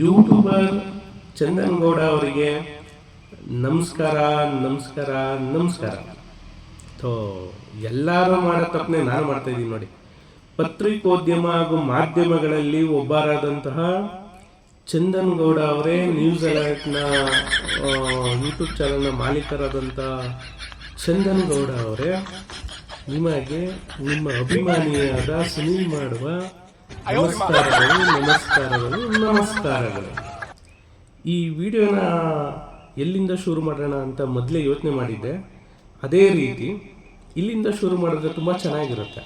YouTuber Chandan Gowda ಅವರಿಗೆ ನಮಸ್ಕಾರ ನಮಸ್ಕಾರ ನಮಸ್ಕಾರ. ಥೋ, ಎಲ್ಲರೂ ಮಾಡೋ ತಪ್ಪನೆ ನಾನು ಮಾಡ್ತಾ ಇದ್ದೀನಿ ನೋಡಿ. ಪತ್ರಿಕೋದ್ಯಮ ಹಾಗೂ ಮಾಧ್ಯಮಗಳಲ್ಲಿ ಒಬ್ಬರಾದಂತಹ ಚಂದನ್ ಗೌಡ ಅವರೇ ನ್ಯೂಸ್ ಅಲರ್ಟ್ನ ಯೂಟ್ಯೂಬ್ ಚಾನಲ್ನ ಮಾಲೀಕರಾದಂಥ ಚಂದನ್ ಗೌಡ ಅವರೇ. ನಿಮಗೆ ನಿಮ್ಮ ಅಭಿಮಾನಿಯಾದ ಸುನೀಲ್ ಮಾಡುವ ನಮಸ್ಕಾರಗಳು ನಮಸ್ಕಾರಗಳು ನಮಸ್ಕಾರಗಳು ಈ ವಿಡಿಯೋನ ಎಲ್ಲಿಂದ ಶುರು ಮಾಡೋಣ ಅಂತ ಮೊದಲೇ ಯೋಚನೆ ಮಾಡಿದ್ದೆ. ಅದೇ ರೀತಿ ಇಲ್ಲಿಂದ ಶುರು ಮಾಡಿದ್ರೆ ತುಂಬ ಚೆನ್ನಾಗಿರುತ್ತೆ.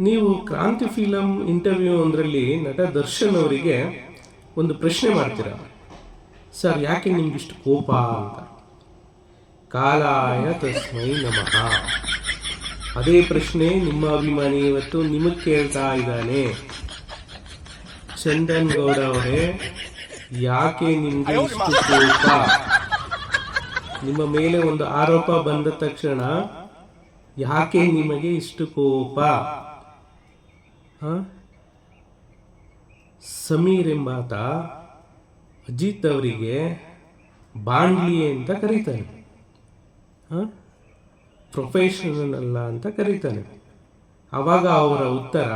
ನೀವು ಕ್ರಾಂತಿ ಫಿಲಮ್ ಇಂಟರ್ವ್ಯೂ ಒಂದರಲ್ಲಿ ನಟ ದರ್ಶನ್ ಅವರಿಗೆ ಒಂದು ಪ್ರಶ್ನೆ ಮಾಡ್ತೀರ? ಸರ್ ಯಾಕೆ ನಿಮ್ಗಿಷ್ಟು ಕೋಪ ಅಂತ? ಕಾಲಾಯ ತಸ್ಮೈ ನಮಃ. ಅದೇ ಪ್ರಶ್ನೆ ನಿಮ್ಮ ಅಭಿಮಾನಿ ಇವತ್ತು ನಿಮಗೆ ಕೇಳ್ತಾ ಇದ್ದಾನೆ ಚಂದನ್ ಗೌಡ ಅವರೇ, ಯಾಕೆ ನಿಮ್ಗೆ ಇಷ್ಟು ಕೋಪ ನಿಮ್ಮ ಮೇಲೆ ಒಂದು ಆರೋಪ ಬಂದ ತಕ್ಷಣ ಯಾಕೆ ನಿಮಗೆ ಇಷ್ಟು ಕೋಪ? ಸಮೀರ್ ಎಂಬಾತ ಅಜಿತ್ ಅವರಿಗೆ ಬಾಂಡ್ಲಿ ಅಂತ ಕರೀತಾನೆ ಹ? ಪ್ರೊಫೆಷನಲ್ ಅಲ್ಲ ಅಂತ ಕರೀತಾನೆ. ಆವಾಗ ಅವರ ಉತ್ತರ,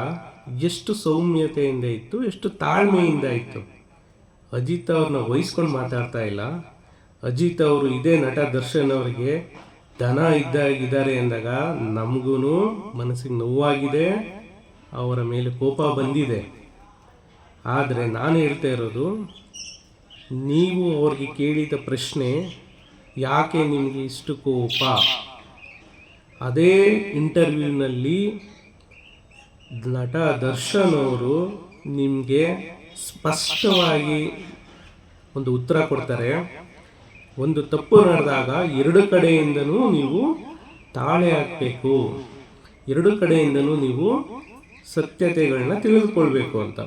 ಎಷ್ಟು ಸೌಮ್ಯತೆಯಿಂದ ಇತ್ತು, ಎಷ್ಟು ತಾಳ್ಮೆಯಿಂದ ಇತ್ತು. ಅಜಿತ್ ಅವ್ರನ್ನ ವಹಿಸ್ಕೊಂಡು ಮಾತಾಡ್ತಾ ಇಲ್ಲ. ಅಜಿತ್ ಅವರು ಇದೇ ನಟ ದರ್ಶನ್ ಅವರಿಗೆ, ದನ ಇದ್ದಾಗಿದ್ದಾರೆ ಎಂದಾಗ ನಮಗೂ ಮನಸ್ಸಿಗೆ ನೋವಾಗಿದೆ, ಅವರ ಮೇಲೆ ಕೋಪ ಬಂದಿದೆ. ಆದರೆ ನಾನು ಹೇಳ್ತಾ ಇರೋದು, ನೀವು ಅವ್ರಿಗೆ ಕೇಳಿದ ಪ್ರಶ್ನೆ, ಯಾಕೆ ನಿಮಗೆ ಇಷ್ಟು ಕೋಪ? ಅದೇ ಇಂಟರ್ವ್ಯೂನಲ್ಲಿ ನಟ ದರ್ಶನ್ ಅವರು ನಿಮಗೆ ಸ್ಪಷ್ಟವಾಗಿ ಒಂದು ಉತ್ತರ ಕೊಡ್ತಾರೆ. ಒಂದು ತಪ್ಪು ನಡೆದಾಗ ಎರಡು ಕಡೆಯಿಂದನೂ ನೀವು ತಾಳೆ ಹಾಕಬೇಕು. ಎರಡು ಕಡೆಯಿಂದನೂ ನೀವು ಸತ್ಯತೆಗಳನ್ನ ತಿಳಿದುಕೊಳ್ಬೇಕು ಅಂತ.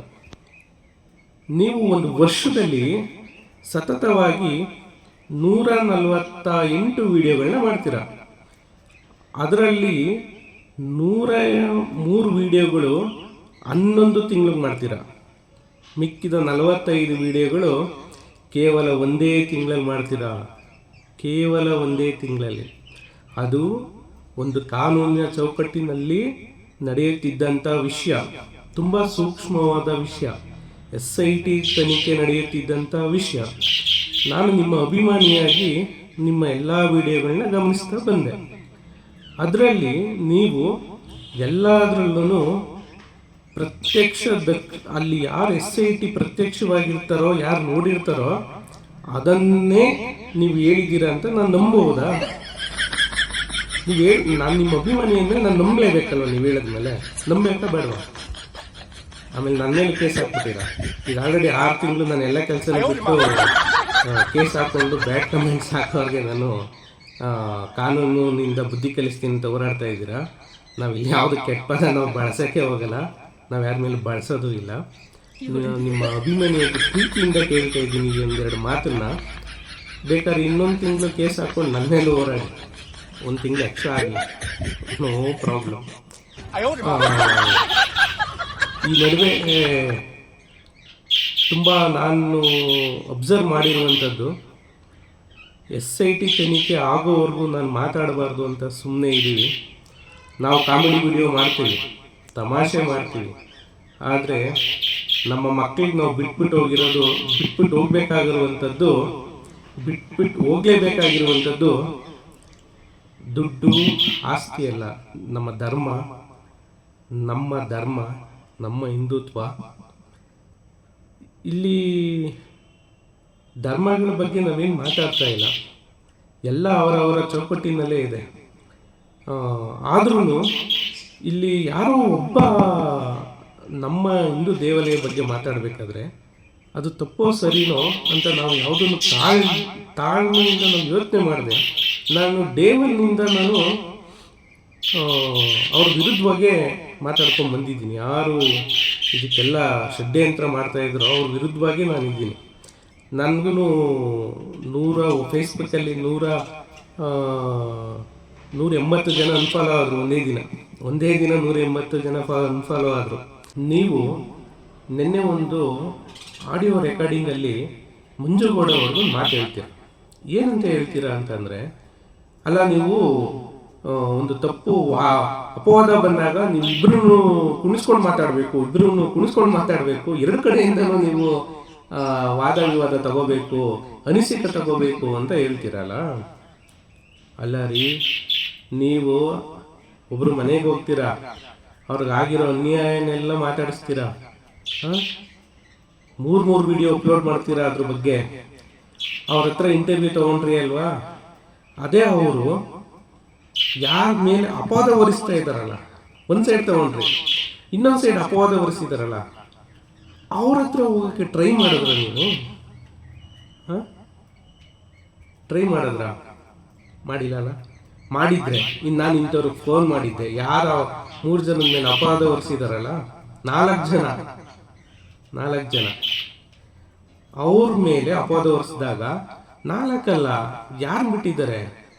ನೀವು ಒಂದು ವರ್ಷದಲ್ಲಿ ಸತತವಾಗಿ ನೂರ ನಲವತ್ತ ಎಂಟು ವಿಡಿಯೋಗಳನ್ನ ಮಾಡ್ತೀರಾ? ಅದರಲ್ಲಿ ನೂರ ಮೂರು ವಿಡಿಯೋಗಳು ಹನ್ನೊಂದು ತಿಂಗಳಿಗೆ ಮಾಡ್ತೀರಾ. ಮಿಕ್ಕಿದ ನಲವತ್ತೈದು ವಿಡಿಯೋಗಳು ಕೇವಲ ಒಂದೇ ತಿಂಗಳಲ್ಲಿ ಮಾಡ್ತೀರಾ. ಕೇವಲ ಒಂದೇ ತಿಂಗಳಲ್ಲಿ. ಅದು ಒಂದು ಕಾನೂನಿನ ಚೌಕಟ್ಟಿನಲ್ಲಿ ನಡೆಯುತ್ತಿದ್ದಂಥ ವಿಷಯ, ತುಂಬ ಸೂಕ್ಷ್ಮವಾದ ವಿಷಯ, ಎಸ್ ಐ ಟಿ ತನಿಖೆ ನಡೆಯುತ್ತಿದ್ದಂಥ ವಿಷಯ. ನಾನು ನಿಮ್ಮ ಅಭಿಮಾನಿಯಾಗಿ ನಿಮ್ಮ ಎಲ್ಲ ವಿಡಿಯೋಗಳನ್ನ ಗಮನಿಸ್ತಾ ಬಂದೆ. ಅದರಲ್ಲಿ ನೀವು ಎಲ್ಲದರಲ್ಲೂ ಪ್ರತ್ಯಕ್ಷ ಅಲ್ಲಿ ಯಾರು ಎಸ್ ಐ ಟಿ ಪ್ರತ್ಯಕ್ಷವಾಗಿರ್ತಾರೋ, ಯಾರು ನೋಡಿರ್ತಾರೋ, ಅದನ್ನೇ ನೀವು ಹೇಳಿದ್ದೀರಾ ಅಂತ ನಾನು ನಂಬಬಹುದಾ ನೀವು ಹೇಳಿ ನಾನು ನಿಮ್ಮ ಅಭಿಮಾನಿ ಅಂದರೆ ನಾನು ನಂಬಲೇಬೇಕಲ್ವ ನೀವು ಹೇಳಿದ್ಮೇಲೆ ನಂಬೇಕಾ ಬೇಡವಾ? ಆಮೇಲೆ ನನ್ನ ಮೇಲೆ ಕೇಸ್ ಹಾಕ್ಬಿಟ್ಟಿರಾ? ಈಗ ಆಲ್ರೆಡಿ ಆರು ತಿಂಗಳು ನಾನು ಎಲ್ಲ ಕೆಲಸ ಬಿಟ್ಟು ಕೇಸ್ ಹಾಕ್ಕೊಂಡು ಬ್ಯಾಡ್ ಕಮೆಂಟ್ಸ್ ಹಾಕೋರಿಗೆ ನಾನು ಕಾನೂನಿನಿಂದ ಬುದ್ಧಿ ಕಲಿಸ್ತೀನಿ ಅಂತ ಹೋರಾಡ್ತಾ ಇದ್ದೀರಾ? ನಾವು ಇಲ್ಲಿ ಯಾವುದು ಕೆಟ್ಟ ಪದ ನಾವು ಬಳಸೋಕ್ಕೆ ಹೋಗಲ್ಲ. ನಾವು ಯಾರ ಮೇಲೆ ಬಳಸೋದು ಇಲ್ಲ. ನಿಮ್ಮ ಅಭಿಮಾನಿಯ ಪ್ರೀತಿಯಿಂದ ಕೇಳ್ತಾ ಇದ್ದೀನಿ ಒಂದೆರಡು ಮಾತನ್ನ. ಬೇಕಾದ್ರೆ ಇನ್ನೊಂದು ತಿಂಗಳು ಕೇಸ್ ಹಾಕೊಂಡು ನನ್ನ ಮೇಲೆ ಹೋರಾಡಿ. ಒಂದು ತಿಂಗಳು ಎಕ್ಸ್ಟ್ರಾ ಆಗಲಿ. No problem. ಈ ನಡುವೆ ತುಂಬ ನಾನು ಅಬ್ಸರ್ವ್ ಮಾಡಿರುವಂಥದ್ದು ಎಸ್ ಐ ಟಿ ತನಿಖೆ ಆಗೋವರೆಗೂ ನಾನು ಮಾತಾಡಬಾರ್ದು ಅಂತ ಸುಮ್ಮನೆ ಇದ್ದೀವಿ. ನಾವು ಕಾಮಿಡಿ ವಿಡಿಯೋ ಮಾಡ್ತೀವಿ, ತಮಾಷೆ ಮಾಡ್ತೀವಿ. ಆದರೆ ನಮ್ಮ ಮಕ್ಕಳಿಗೆ ನಾವು ಬಿಟ್ಬಿಟ್ಟು ಹೋಗಿರೋದು, ಬಿಟ್ಬಿಟ್ಟು ಹೋಗ್ಬೇಕಾಗಿರುವಂಥದ್ದು ಬಿಟ್ಬಿಟ್ಟು ಹೋಗಲೇಬೇಕಾಗಿರುವಂಥದ್ದು ದುಡ್ಡು ಆಸ್ತಿ ಅಲ್ಲ. ನಮ್ಮ ಧರ್ಮ ನಮ್ಮ ಧರ್ಮ, ನಮ್ಮ ಹಿಂದುತ್ವ. ಇಲ್ಲಿ ಧರ್ಮಗಳ ಬಗ್ಗೆ ನಾವೇನು ಮಾತಾಡ್ತಾ ಇಲ್ಲ. ಎಲ್ಲ ಅವರವರ ಚೌಕಟ್ಟಿನಲ್ಲೇ ಇದೆ. ಆದ್ರೂ ಇಲ್ಲಿ ಯಾರೋ ಒಬ್ಬ ನಮ್ಮ ಹಿಂದೂ ದೇವಾಲಯ ಬಗ್ಗೆ ಮಾತಾಡಬೇಕಾದ್ರೆ ಅದು ತಪ್ಪೋ ಸರಿನೋ ಅಂತ ನಾವು ಯಾವುದನ್ನು ತಾಳ್, ತಾಳ್ಮೆಯಿಂದ ನಾವು ಯೋಚನೆ ಮಾಡಿದೆ. ನಾನು ದೇವನಿಂದ ನಾನು ಅವ್ರ ವಿರುದ್ಧವಾಗೇ ಮಾತಾಡ್ಕೊಂಡು ಬಂದಿದ್ದೀನಿ. ಯಾರು ಇದಕ್ಕೆಲ್ಲ ಷಡ್ಯಂತ್ರ ಮಾಡ್ತಾಯಿದ್ರು ಅವ್ರ ವಿರುದ್ಧವಾಗಿ ನಾನು ಇದ್ದೀನಿ ನನಗೂ ನೂರ ಫೇಸ್ಬುಕ್ಕಲ್ಲಿ ನೂರ ನೂರ ಎಂಬತ್ತು ಜನ ಅನ್ಫಾಲೋ ಆದರು ಒಂದೇ ದಿನ. ಒಂದೇ ದಿನ ನೂರ ಎಂಬತ್ತು ಜನ ಅನ್ಫಾಲೋ ಆದರು. ನೀವು ನಿನ್ನೆ ಒಂದು ಆಡಿಯೋ ರೆಕಾರ್ಡಿಂಗಲ್ಲಿ ಮುಂಜುಗೋಡವರೆಗೂ ಮಾತು ಹೇಳ್ತೀರ. ಏನಂತ ಹೇಳ್ತೀರಾ ಅಂತಂದರೆ, ಅಲ್ಲ ನೀವು ಒಂದು ತಪ್ಪು ಅಪವಾದ ಬಂದಾಗ ನೀವು ಇಬ್ಬರೂ ಕುಣಿಸ್ಕೊಂಡು ಮಾತಾಡಬೇಕು ಇಬ್ಬರೂ ಕುಣಿಸ್ಕೊಂಡು ಮಾತಾಡಬೇಕು, ಎರಡು ಕಡೆಯಿಂದಲೂ ನೀವು ವಾದ ವಿವಾದ ತಗೋಬೇಕು, ಅನಿಸಿಕೆ ತಗೋಬೇಕು ಅಂತ ಹೇಳ್ತೀರಲ್ಲ? ಅಲ್ಲ ರೀ, ನೀವು ಒಬ್ರು ಮನೆಗೆ ಹೋಗ್ತೀರಾ? ಅವ್ರಿಗಾಗಿರೋ ಅನ್ಯಾಯನೆಲ್ಲ ಮಾತಾಡಿಸ್ತೀರಾ? ಮೂರು ಮೂರು ವಿಡಿಯೋ ಅಪ್ಲೋಡ್ ಮಾಡ್ತೀರಾ ಅದ್ರ ಬಗ್ಗೆ? ಅವ್ರ ಹತ್ರ ಇಂಟರ್ವ್ಯೂ ತಗೊಂಡ್ರಿ ಅಲ್ವಾ? ಅದೇ ಅವರು ಯಾರ ಮೇಲೆ ಅಪವಾದ ಹೊರಿಸ್ತಾ ಇದ್ದಾರಲ್ಲ? ಒಂದು ಸೈಡ್ ತಗೊಂಡ್ರಿ, ಇನ್ನೊಂದು ಸೈಡ್ ಅಪವಾದ ಹೊರಿಸಿದಾರಲ್ಲ? ಅವ್ರ ಹತ್ರ ಹೋಗೋಕ್ಕೆ ಟ್ರೈ ಮಾಡಿದ್ರ ನೀವು ಹಾಂ? ಟ್ರೈ ಮಾಡಿದ್ರ? ಮಾಡಿಲ್ಲ ಮಾಡಿದ್ರೆ. ಇನ್ನು ನಾನು ಇಂಥವ್ರಿಗೆ ಫೋನ್ ಮಾಡಿದ್ದೆ. ಯಾರ ಮೂರು ಜನದ ಮೇಲೆ ಅಪರಾಧ ಹೊರಿಸಿದಾರಲ್ಲ? ನಾಲ್ಕು ಜನ. ನಾಲ್ಕು ಜನ. ಅವ್ರ ಮೇಲೆ ಅಪರಾಧ ಹೊರಿಸಿದಾಗ ನಾಲ್ಕಲ್ಲ ಯಾರು ಬಿಟ್ಟಿದ್ದಾರೆ?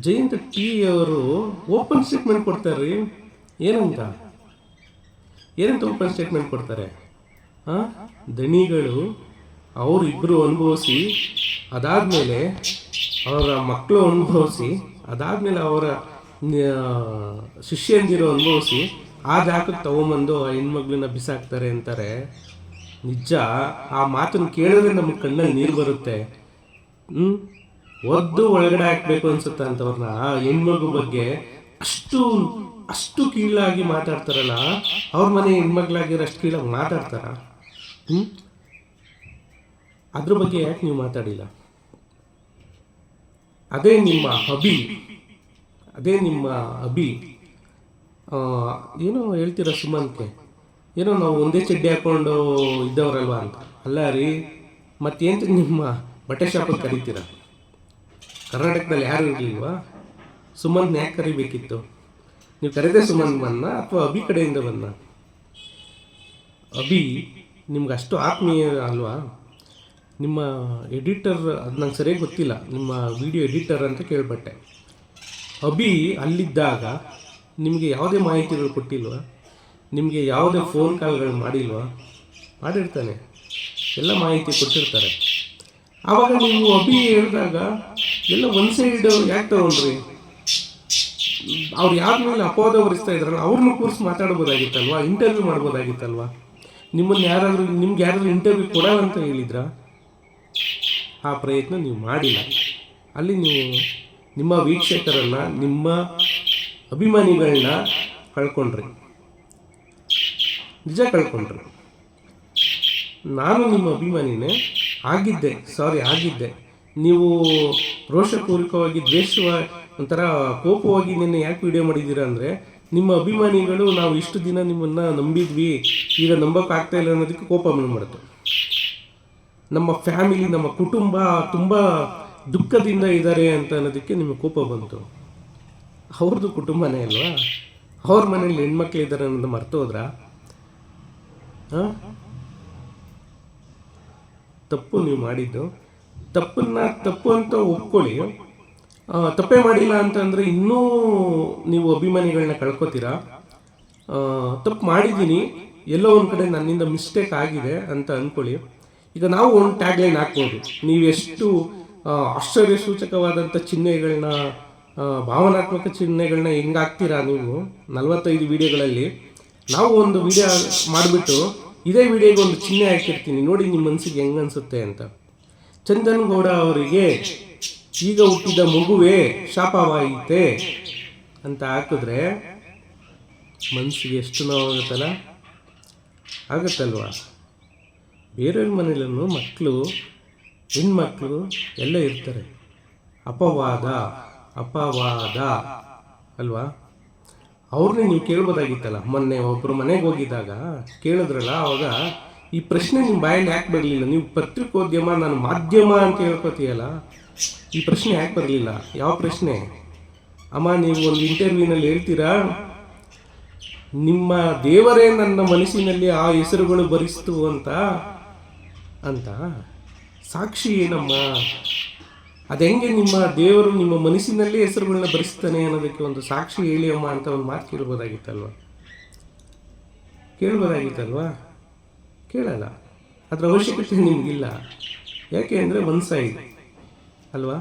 ಜಯಂತ ಟಿ ಅವರು ಓಪನ್ ಸ್ಟೇಟ್ಮೆಂಟ್ ಕೊಡ್ತಾರೆ ಏನಂತ? ಏನಂತ ಓಪನ್ ಸ್ಟೇಟ್ಮೆಂಟ್ ಕೊಡ್ತಾರೆ? ದಣಿಗಳು ಅವರಿಬ್ಬರು ಅನುಭವಿಸಿ, ಅದಾದಮೇಲೆ ಅವರ ಮಕ್ಕಳು ಅನುಭವಿಸಿ, ಅದಾದಮೇಲೆ ಅವರ ಶಿಷ್ಯಂದಿರು ಅನುಭವಿಸಿ, ಆ ಜಾಗಕ್ಕೆ ತಗೊಂಬಂದು ಆ ಹೆಣ್ಮಗ್ಳನ್ನ ಬಿಸಾಕ್ತಾರೆ ಅಂತಾರೆ. ನಿಜ, ಆ ಮಾತನ್ನು ಕೇಳಿದ್ರೆ ನಮ್ಮ ಕಣ್ಣಲ್ಲಿ ನೀರು ಬರುತ್ತೆ. ಹ್ಞೂ ಒದ್ದು ಒಳಗಡೆ ಹಾಕ್ಬೇಕು ಅನ್ಸುತ್ತೆ ಅಂತವ್ರನ್ನ? ಆ ಹೆಣ್ಮಗು ಬಗ್ಗೆ ಅಷ್ಟು ಅಷ್ಟು ಕೀಳಾಗಿ ಮಾತಾಡ್ತಾರಲ್ಲ, ಅವ್ರ ಮನೆ ಹೆಣ್ಮಗ್ಳಾಗಿರೋ ಅಷ್ಟು ಕೀಳಾಗಿ ಮಾತಾಡ್ತಾರ? ಅದ್ರ ಬಗ್ಗೆ ಯಾಕೆ ನೀವು ಮಾತಾಡಿಲ್ಲ? ಅದೇ ನಿಮ್ಮ ಅಭಿ ಅದೇ ನಿಮ್ಮ ಅಭಿ ಏನೋ ಹೇಳ್ತೀರ ಸುಮಂತ್ಗೆ? ಏನೋ ನಾವು ಒಂದೇ ಚಡ್ಡಿ ಹಾಕೊಂಡು ಇದ್ದವರಲ್ವಾ ಅಂತ. ಅಲ್ಲ ರೀ, ಮತ್ತೇನ್ ನಿಮ್ಮ ಬಟ್ಟೆ ಶಾಪಲ್ಲಿ ಕರಿತೀರ? ಕರ್ನಾಟಕದಲ್ಲಿ ಯಾರು ಇರಲಿಲ್ವಾ? ಸುಮಂತ್ನ ಯಾಕೆ ಕರಿಬೇಕಿತ್ತು? ನೀವು ಕರೆದೇ ಸುಮಂತ್ ಬನ್ನ ಅಥವಾ ಅಭಿ ಕಡೆಯಿಂದ ಬನ್ನ? ಅಭಿ ನಿಮ್ಗೆ ಅಷ್ಟು ಆತ್ಮೀಯ ಅಲ್ವಾ? ನಿಮ್ಮ ಎಡಿಟರ್ ಅದು ನಂಗೆ ಸರಿಯಾಗಿ ಗೊತ್ತಿಲ್ಲ. ನಿಮ್ಮ ವಿಡಿಯೋ ಎಡಿಟರ್ ಅಂತ ಕೇಳ್ಬಟ್ಟೆ ಅಭಿ ಅಲ್ಲಿದ್ದಾಗ ನಿಮಗೆ ಯಾವುದೇ ಮಾಹಿತಿಗಳು ಕೊಟ್ಟಿಲ್ವಾ? ನಿಮಗೆ ಯಾವುದೇ ಫೋನ್ ಕಾಲ್ಗಳು ಮಾಡಿಲ್ವಾ? ಮಾಡಿರ್ತಾನೆ. ಎಲ್ಲ ಮಾಹಿತಿ ಕೊಟ್ಟಿರ್ತಾರೆ. ಆವಾಗ ನೀವು ಅಭಿ ಹೇಳಿದಾಗ ಎಲ್ಲ ಒನ್ ಸೈಡ್ ಯಾಕೆ ತಗೊಂಡ್ರಿ? ಅವ್ರು ಯಾರ ಮೇಲೆ ಅಪವಾದ ಹೊರಿಸ್ತಾ ಇದ್ರಲ್ಲ ಅವ್ರನ್ನೂ ಕೂರಿಸಿ ಮಾತಾಡ್ಬೋದಾಗಿತ್ತಲ್ವಾ? ಇಂಟರ್ವ್ಯೂ ಮಾಡ್ಬೋದಾಗಿತ್ತಲ್ವಾ? ನಿಮ್ಮನ್ನು ಯಾರಾದರೂ ನಿಮ್ಗೆ ಯಾರಾದರೂ ಇಂಟರ್ವ್ಯೂ ಕೊಡೋಣ ಅಂತ ಹೇಳಿದ್ರಾ? ಆ ಪ್ರಯತ್ನ ನೀವು ಮಾಡಿಲ್ಲ. ಅಲ್ಲಿ ನೀವು ನಿಮ್ಮ ವೀಕ್ಷಕರನ್ನ, ನಿಮ್ಮ ಅಭಿಮಾನಿಗಳನ್ನ ಕಳ್ಕೊಂಡ್ರಿ. ನಿಜ ಕಳ್ಕೊಂಡ್ರಿ. ನಾನು ನಿಮ್ಮ ಅಭಿಮಾನಿನೇ ಆಗಿದ್ದೆ ಸಾರಿ ಆಗಿದ್ದೆ. ನೀವು ರೋಷಪೂರ್ವಕವಾಗಿ ದ್ವೇಷವ ಒಂಥರ ಕೋಪವಾಗಿ ನಿನ್ನೆ ಯಾಕೆ ವಿಡಿಯೋ ಮಾಡಿದ್ದೀರಾ ಅಂದರೆ ನಿಮ್ಮ ಅಭಿಮಾನಿಗಳು ನಾವು ಇಷ್ಟು ದಿನ ನಿಮ್ಮನ್ನು ನಂಬಿದ್ವಿ, ಈಗ ನಂಬೋಕ್ಕಾಗ್ತಾ ಇಲ್ಲ ಅನ್ನೋದಕ್ಕೆ ಕೋಪ ಮಾಡುತ್ತೆ ನಮ್ಮ ಫ್ಯಾಮಿಲಿ, ನಮ್ಮ ಕುಟುಂಬ ತುಂಬ ದುಃಖದಿಂದ ಇದ್ದಾರೆ ಅಂತ ಅನ್ನೋದಕ್ಕೆ ನಿಮಗೆ ಕೋಪ ಬಂತು. ಅವ್ರದ್ದು ಕುಟುಂಬನೇ ಅಲ್ವಾ? ಅವ್ರ ಮನೇಲಿ ಹೆಣ್ಮಕ್ಳು ಇದ್ದಾರೆ ಅನ್ನೋದು ಮರ್ತು ಹೋದ್ರಾ ಹಾಂ? ತಪ್ಪು ನೀವು ಮಾಡಿದ್ದು. ತಪ್ಪನ್ನ ತಪ್ಪು ಅಂತ ಒಪ್ಕೊಳ್ಳಿ. ತಪ್ಪೇ ಮಾಡಿಲ್ಲ ಅಂತಂದರೆ ಇನ್ನೂ ನೀವು ಅಭಿಮಾನಿಗಳನ್ನ ಕಳ್ಕೊತೀರಾ? ತಪ್ಪು ಮಾಡಿದ್ದೀನಿ, ಎಲ್ಲೋ ಒಂದು ಕಡೆ ನನ್ನಿಂದ ಮಿಸ್ಟೇಕ್ ಆಗಿದೆ ಅಂತ ಅಂದ್ಕೊಳ್ಳಿ ಈಗ ನಾವು ಒಂದು ಟ್ಯಾಗ್ಲೈನ್ ಹಾಕ್ಬೋದು. ನೀವೆಷ್ಟು ಆಶ್ಚರ್ಯ ಸೂಚಕವಾದಂಥ ಚಿಹ್ನೆಗಳನ್ನ ಭಾವನಾತ್ಮಕ ಚಿಹ್ನೆಗಳನ್ನ ಹೆಂಗೆ ಹಾಕ್ತೀರಾ ನೀವು? ನಲವತ್ತೈದು ವಿಡಿಯೋಗಳಲ್ಲಿ ನಾವು ಒಂದು ವಿಡಿಯೋ ಮಾಡಿಬಿಟ್ಟು ಇದೇ ವಿಡಿಯೋಗೆ ಒಂದು ಚಿಹ್ನೆ ಹಾಕಿರ್ತೀನಿ. ನೋಡಿ ನಿಮ್ಮ ಮನಸ್ಸಿಗೆ ಹೆಂಗೆ ಅನಿಸುತ್ತೆ ಅಂತ. ಚಂದನ್ ಗೌಡ ಅವರಿಗೆ ಈಗ ಹುಟ್ಟಿದ ಮಗುವೇ ಶಾಪವಾಯಿತೆ ಅಂತ ಹಾಕಿದ್ರೆ ಮನಸ್ಸಿಗೆ ಎಷ್ಟು ನೋವಾಗುತ್ತಲ್ಲ? ಆಗುತ್ತಲ್ವಾ? ಬೇರೆಯವ್ರ ಮನೆಯಲ್ಲೂ ಮಕ್ಕಳು, ಹೆಣ್ಮಕ್ಳು ಎಲ್ಲ ಇರ್ತಾರೆ. ಅಪವಾದ ಅಪವಾದ, ಅಲ್ವಾ? ಅವ್ರನ್ನೇ ನೀವು ಕೇಳ್ಬೋದಾಗಿತ್ತಲ್ಲ, ಮೊನ್ನೆ ಒಬ್ಬರು ಮನೆಗೆ ಹೋಗಿದ್ದಾಗ ಕೇಳಿದ್ರಲ್ಲ, ಅವಾಗ ಈ ಪ್ರಶ್ನೆ ನಿಮ್ಮ ಬಾಯಲ್ಲಿ ಯಾಕೆ ಬರಲಿಲ್ಲ? ನೀವು ಪತ್ರಿಕೋದ್ಯಮ, ನಾನು ಮಾಧ್ಯಮ ಅಂತ ಹೇಳ್ಕೊತೀಯಲ್ಲ? ಈ ಪ್ರಶ್ನೆ ಯಾಕೆ ಬರಲಿಲ್ಲ? ಯಾವ ಪ್ರಶ್ನೆ? ಅಮ್ಮ, ನೀವು ಒಂದು ಇಂಟರ್ವ್ಯೂನಲ್ಲಿ ಹೇಳ್ತೀರಾ? ನಿಮ್ಮ ದೇವರೇ ನನ್ನ ಮನಸ್ಸಿನಲ್ಲಿ ಆ ಹೆಸರುಗಳು ಭರಿಸ್ತು ಅಂತ? ಅಂತ? ಸಾಕ್ಷಿ ಏನಮ್ಮ? ಅದು ಹೆಂಗೆ ನಿಮ್ಮ ದೇವರು ನಿಮ್ಮ ಮನಸ್ಸಿನಲ್ಲೇ ಹೆಸರುಗಳನ್ನ ಭರಿಸ್ತಾನೆ ಅನ್ನೋದಕ್ಕೆ ಒಂದು ಸಾಕ್ಷಿ ಹೇಳಿ ಅಮ್ಮ ಅಂತ ಒಂದು ಮಾತು ಕೇಳ್ಬೋದಾಗಿತ್ತಲ್ವ? ಕೇಳ್ಬೋದಾಗಿತ್ತಲ್ವಾ? ಕೇಳಲ್ಲ. ಅದರ ಅವಶ್ಯಕತೆ ನಿಮಗಿಲ್ಲ. ಯಾಕೆ ಅಂದರೆ ಒನ್ ಸೈಡ್ ಅಲ್ವಾ